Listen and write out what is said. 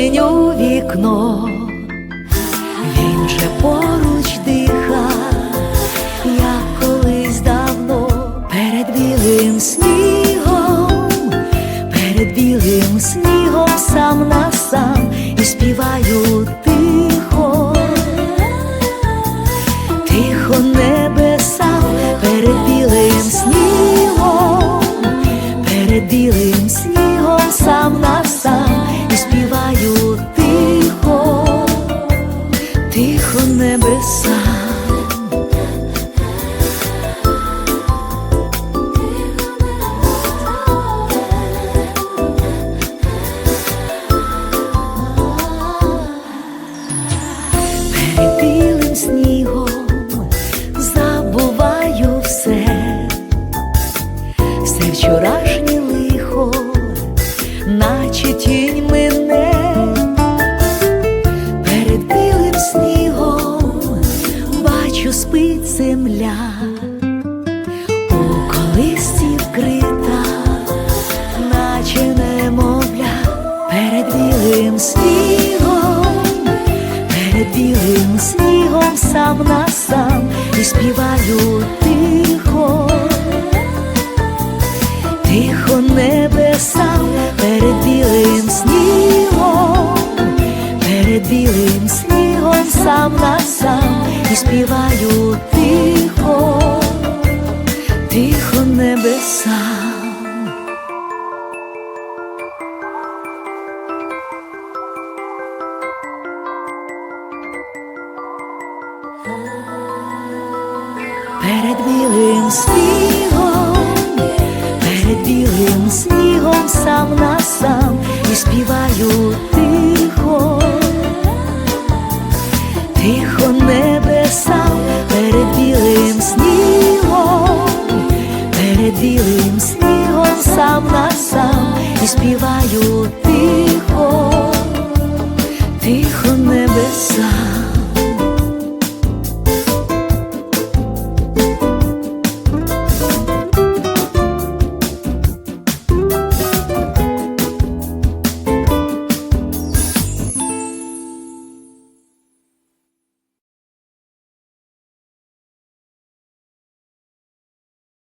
тінь вікно. шумить земля, у колисці вкрита, наче немовля, перед білим снігом, перед білим снігом сам на сам і співаю тихо, тихо небесам перед білим снігом, перед білим снігом сам на і співаю тихо, тихо небеса. Перед білим світом На сам і співаю тихо, тихо небеса.